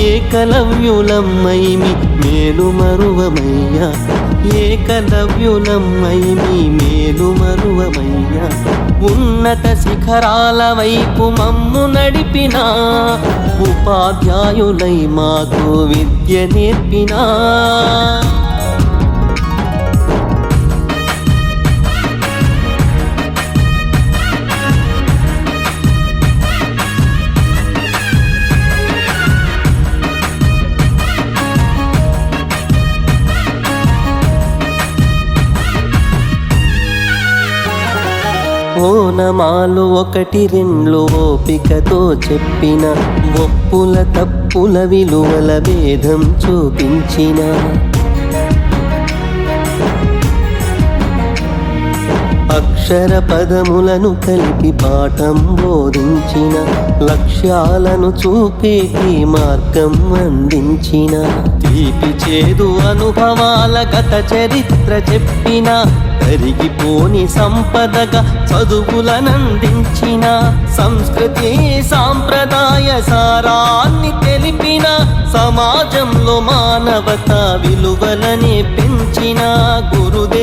ఏకలవ్యులమ్మైమి మేలు మరువమయ్యా. ఏకలవ్యులమ్మైమి మేలు మరువమయ్యా. ఉన్నత శిఖరాల వైపు మమ్ము నడిపిన. ఉపాధ్యాయులై మాకు విద్య నేర్పినా. ఓనమాలు ఒకటి రెండు ఓపికతో చెప్పిన ఒప్పుల తప్పుల విలువల భేదం చూపించిన. అక్షర పదములను కలిపి పాఠం బోధించిన లక్ష్యాలను చూపేటి మార్గం అందించిన. తీపి చేదు అనుభవాల గత చరిత్ర చెప్పిన కరిగిపోని సంపదగా చదువులనందించిన సంస్కృతి సాంప్రదాయ సారాన్ని తెలిపిన సమాజంలో మానవత విలువలని పెంచిన గురుదేవా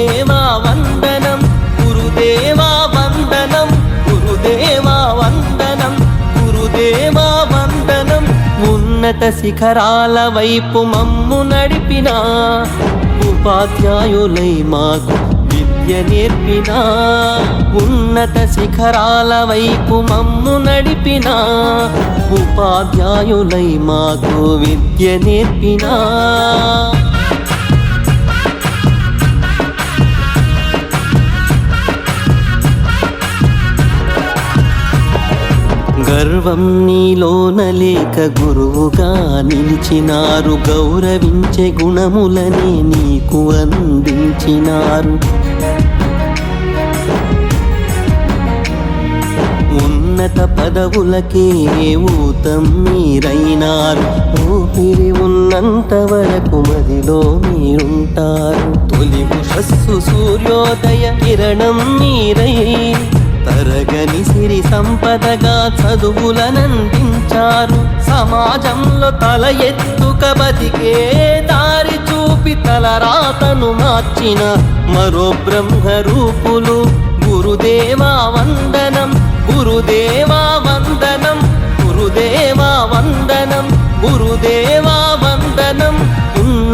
ఉన్నత శిఖరాల వైపు మమ్ము నడిపిన ఉపాధ్యాయులై మాకు విద్య నేర్పిన ఉన్నత శిఖరాల వైపు మమ్ము నడిపిన ఉపాధ్యాయులై మాకు విద్య నేర్పినా. గర్వం నీలోన లేక గురువుగా నిలిచినారు. గౌరవించే గుణములనే నీకు అందించినారు. ఉన్నత పదవులకే ఊతం మీరైనారు. ఊపిరి ఉన్నంత వరకు మదిలో మీరుంటారు. తొలి ఉషస్సు సూర్యోదయ కిరణం మీరై సంపదగా చదువులనందించారు. సమాజంలో తల ఎత్తుక బతికే దారి చూపి తల రాతను మార్చిన మరో బ్రహ్మ రూపులు గురుదేవా వందనం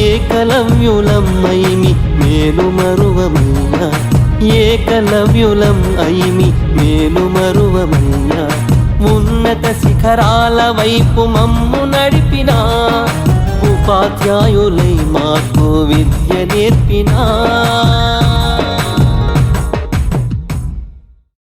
ఏకలవ్యులమ్మై మేలు మరువమయ్యా. ఏకలవ్యులం అయిమి మేలు మరువమయ్యా. ఉన్నత శిఖరాల వైపు మమ్ము నడిపిన. ఉపాధ్యాయులై మాకు విద్య నేర్పినా.